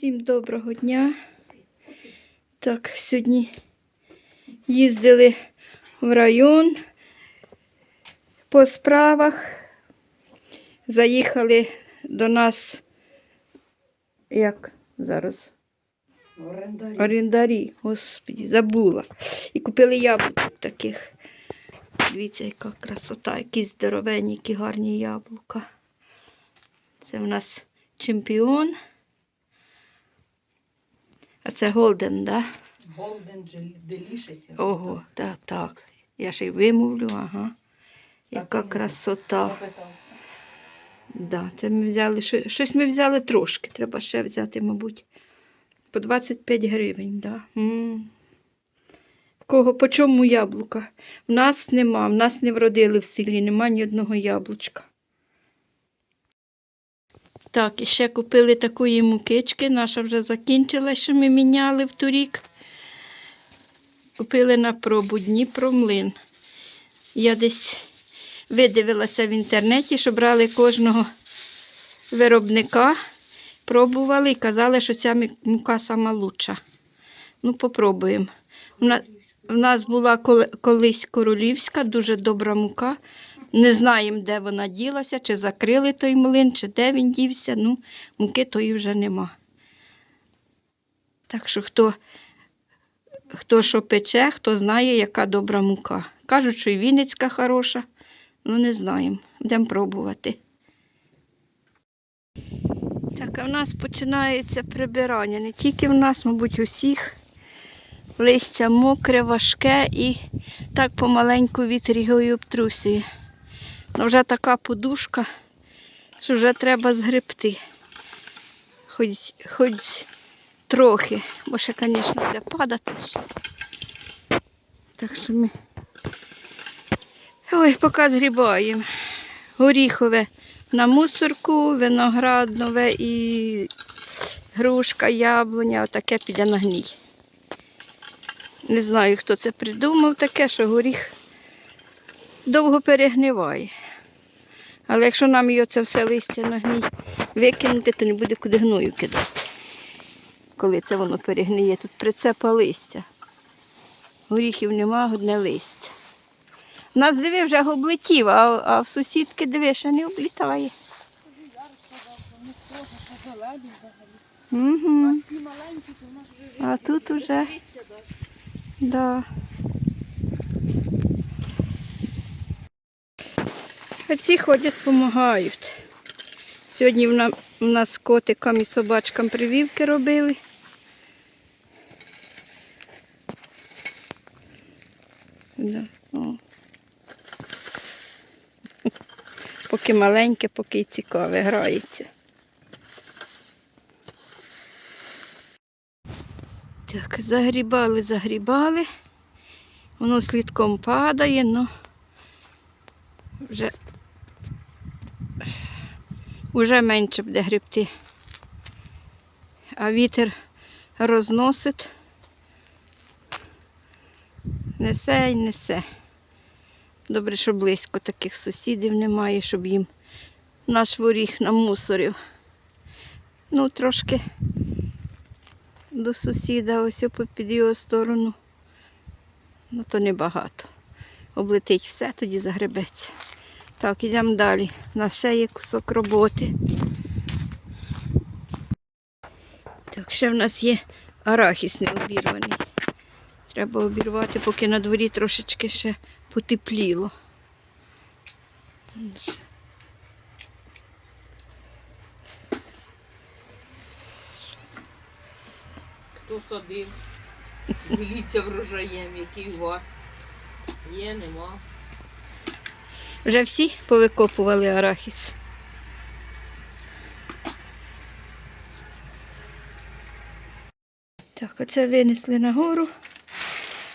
Всім доброго дня. Так, сьогодні їздили в район по справах. Заїхали до нас, як зараз, Орендарі. орендарі, господі, забула. І купили яблук таких. Дивіться, яка красота, які здоровенні, які гарні яблука. Це в нас чемпіон. А це Голден, так? Да? Golden Delicious. Ого, так, так. Я ще й вимовлю, ага. Яка Так, красота. Да, це ми взяли, щось ми взяли трошки, треба ще взяти, мабуть. По 25 гривень, да. М. Кого по чому яблука? В нас нема, в нас не вродили в селі, нема ні одного яблучка. Так, і ще купили такої мукички, наша вже закінчила, що ми міняли в торік. Купили на пробу Дніпромлин. Я десь видивилася в інтернеті, що брали кожного виробника, пробували і казали, що ця мука сама лучша. Ну, попробуємо. В нас була колись королівська, дуже добра мука. Не знаємо, де вона ділася, чи закрили той млин, чи де він дівся. Ну, муки тої вже нема. Так що хто, хто що пече, хто знає, яка добра мука. Кажуть, що і Вінницька хороша. Ну, не знаємо. Будемо пробувати. Так, а в нас починається прибирання. Не тільки в нас, мабуть, усіх. Листя мокре, важке і так помаленьку і обтрусює. Ну, вже така подушка, що вже треба згребти. Хоч, хоч трохи, бо ще, звісно, буде падати. Так що ми. Ой, поки згрібаємо. Горіхове на мусорку, виноград нове і грушка, яблуня, отаке піде на гній. Не знаю, хто це придумав таке, що горіх довго перегниває. Але якщо нам його це все листя на гній викинути, то не буде куди гною кидати. Коли це воно перегниє, тут прицепа листя. Горіхів нема, одне листя. Нас диви вже облетів, а, а в сусідки диви, ще не облітає. Угу. А тут уже. Да. А ці ходять, допомагають. Сьогодні в на- в нас котикам і собачкам прививки робили. Да. О. Поки маленьке, поки й цікаве, грається. Так, загрібали, загрібали. Воно слідком падає, але вже, вже менше буде грібти. А вітер розносить, несе і несе. Добре, що близько таких сусідів немає, щоб їм наш воріг намусорив. Ну, трошки до сусіда, ось під його сторону. Ну, то небагато. Облетить все, тоді загребеться. Так, йдемо далі. У нас ще є кусок роботи. Так, ще в нас є арахіс не обірваний. Треба обірвати, поки на дворі трошечки ще потепліло. Хто садив? Діліться врожаєм, який у вас. Є, нема. Вже всі повикопували арахіс. Так, оце винесли нагору,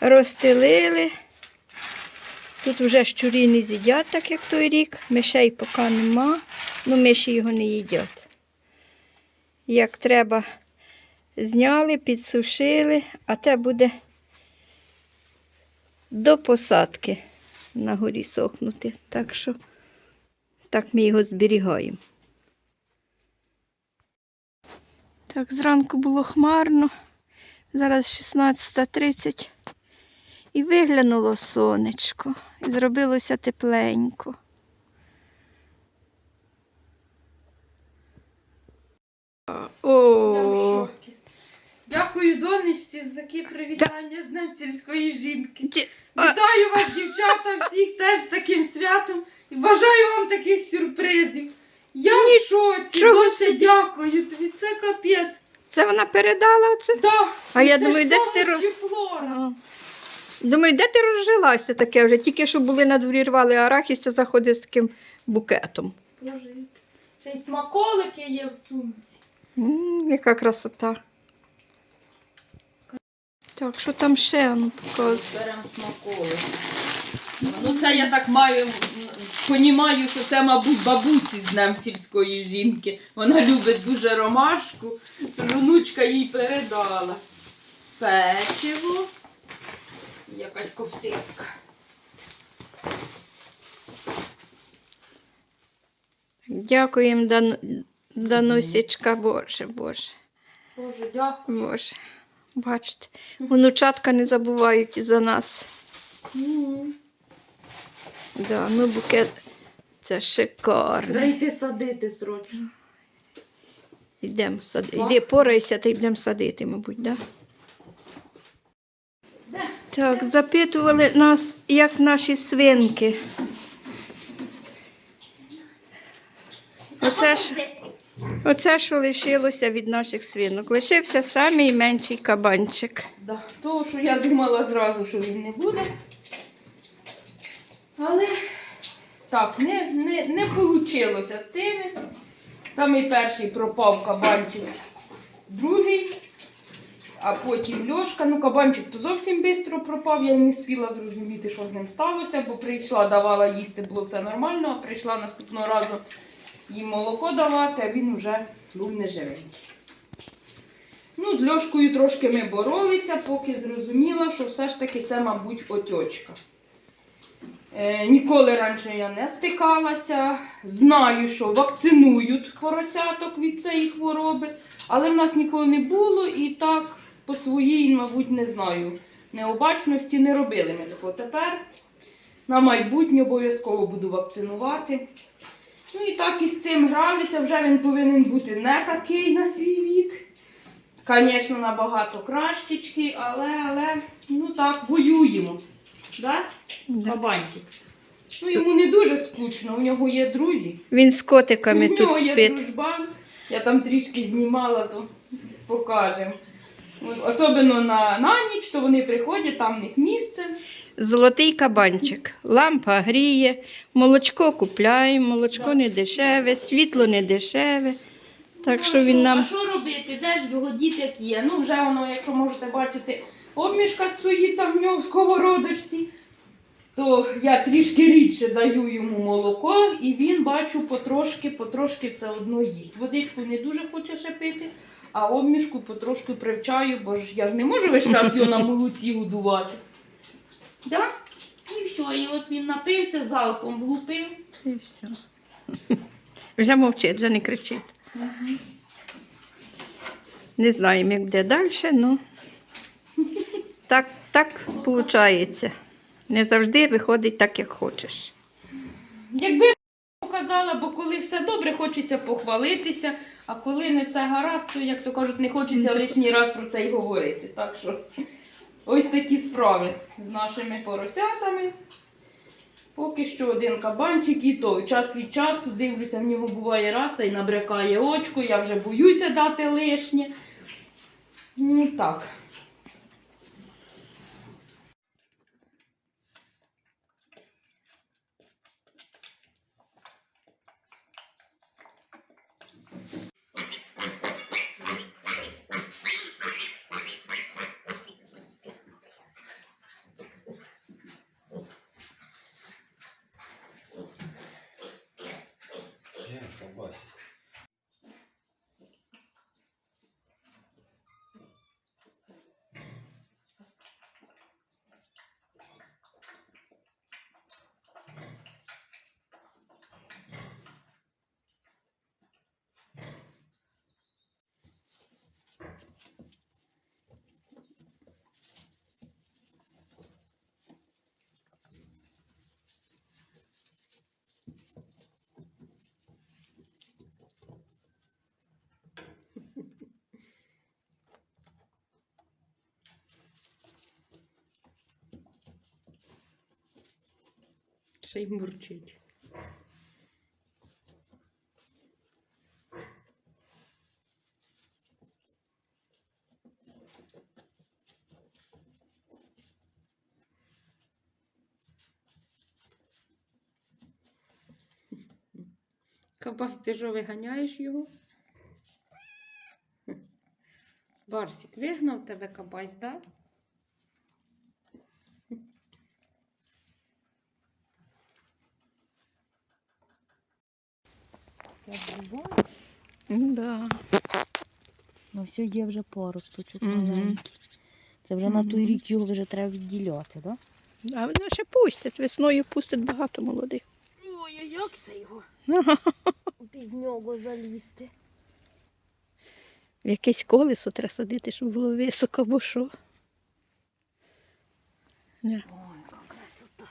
розстелили. Тут вже щурі не з'їдять, так як той рік. Мишей поки нема, ну миші його не їдять. Як треба, зняли, підсушили, а те буде до посадки на горі сохнути. Так що так ми його зберігаємо. Так, зранку було хмарно. Зараз 16.30. І виглянуло сонечко. І зробилося тепленько. О, Дякую донечці за такі привітання з Днем сільської жінки. Вітаю вас, дівчата, всіх теж з таким святом і бажаю вам таких сюрпризів. Я в шоці, Дося, дякую тобі, це капець. це вона передала оце? Да. А я це думаю, ж де ти чи Флора. Думаю, де ти розжилася таке вже? Тільки що були на дворі рвали арахіс, це заходить з таким букетом. Боже, Ще й смаколики є в сумці. М, яка красота. Так, що там ще ну, показує? Беремо смаколики. Ну це я так маю, понімаю, що це, мабуть, бабусі з Днем сільської жінки. Вона любить дуже ромашку, внучка їй передала. Печиво. і Якась ковтинка. Дякуємо, Дан... Данусічка, Боже, Боже, Боже, дякую. Боже. Бачите, внучатка не забувають і за нас. М. Да, ну букет це шикарно. Йти садити срочно. Йдемо садити. Йди порайся та йдемо садити, мабуть, да? Так, запитували нас, як наші свинки. Оце ж, оце що лишилося від наших свинок. Лишився самий менший кабанчик. Да, того, що я думала зразу, що він не буде. Але так, не, не, не вийшло з тими. Самий перший пропав кабанчик, другий, а потім Льошка. Ну, кабанчик то зовсім швидко пропав, я не спіла зрозуміти, що з ним сталося, бо прийшла, давала їсти, було все нормально, а прийшла наступного разу їм молоко давати, а він вже був неживенький. Ну, з Льошкою трошки ми боролися, поки зрозуміла, що все ж таки це, мабуть, отьочка. Е, ніколи раніше я не стикалася. Знаю, що вакцинують поросяток від цієї хвороби, але в нас ніколи не було і так по своїй, мабуть, не знаю, необачності не робили ми такого. Тепер на майбутнє обов'язково буду вакцинувати. Ну і так із цим гралися, вже він повинен бути не такий на свій вік. Звісно, набагато кращечки, але, але, ну так, воюємо. Да? Да. Кабанчик. Ну, йому не дуже скучно, у нього є друзі. Він з котиками у нього є спить. дружбан. Я там трішки знімала, то покажемо. Особливо на, на ніч, то вони приходять, там в них місце. Золотий кабанчик. Лампа гріє, молочко купляємо, молочко не дешеве, світло не дешеве. Так що він А що робити? Де ж його діти як є? Ну, вже воно, якщо можете бачити, обмішка стоїть там в нього в сковородочці. То я трішки рідше даю йому молоко, і він, бачу, потрошки, потрошки все одно їсть. Водичку не дуже хоче ще пити, а обмішку потрошки привчаю, бо ж я ж не можу весь час його на молоці годувати. Да? І все, і от він напився, залпом влупив. І все. Вже мовчить, вже не кричить. Не знаємо, як буде далі, ну так, так виходить. Не завжди виходить так, як хочеш. Якби показала, бо коли все добре, хочеться похвалитися, а коли не все гаразд, то, як то кажуть, не хочеться лишній раз про це й говорити. Так що ось такі справи з нашими поросятами. Поки що один кабанчик і то час від часу дивлюся, в нього буває раз та й набрякає очко, я вже боюся дати лишнє. Ну так. Ще й мурчить. Кабась, ти що виганяєш його? Хм. Барсик, вигнав тебе кабась, так? Да? Як? Да. Ну все є вже поросточок Мгм. маленький. Це вже на той рік його вже треба відділяти, так? А вони ще пустять, весною пустять багато молодих. Ой, а як це його? Під нього залізти. В якесь колесо треба садити, щоб було високо, бо що. Не. Ой, яка красота.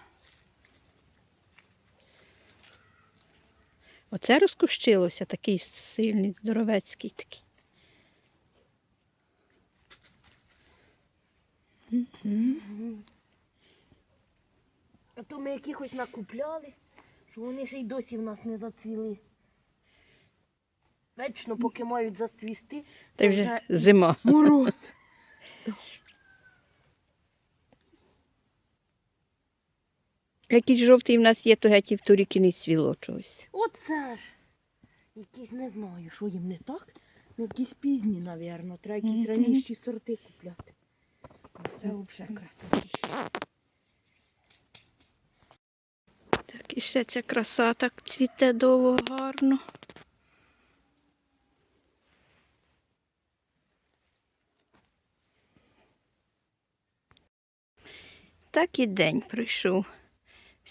Оце розкущилося, такий сильний, здоровецький такий. А то ми якихось накупляли, що вони ще й досі в нас не зацвіли. Вечно, поки мають зацвісти, Та вже зима. мороз. Якийсь жовтий в нас є, то геть і в торік і не свіло чогось. Оце ж. Якісь не знаю, що їм не так. Ну, якісь пізні, напевно. Треба якісь раніші сорти купляти. Це взагалі красота. Так, і ще ця краса так цвіте довго гарно. Так і день пройшов.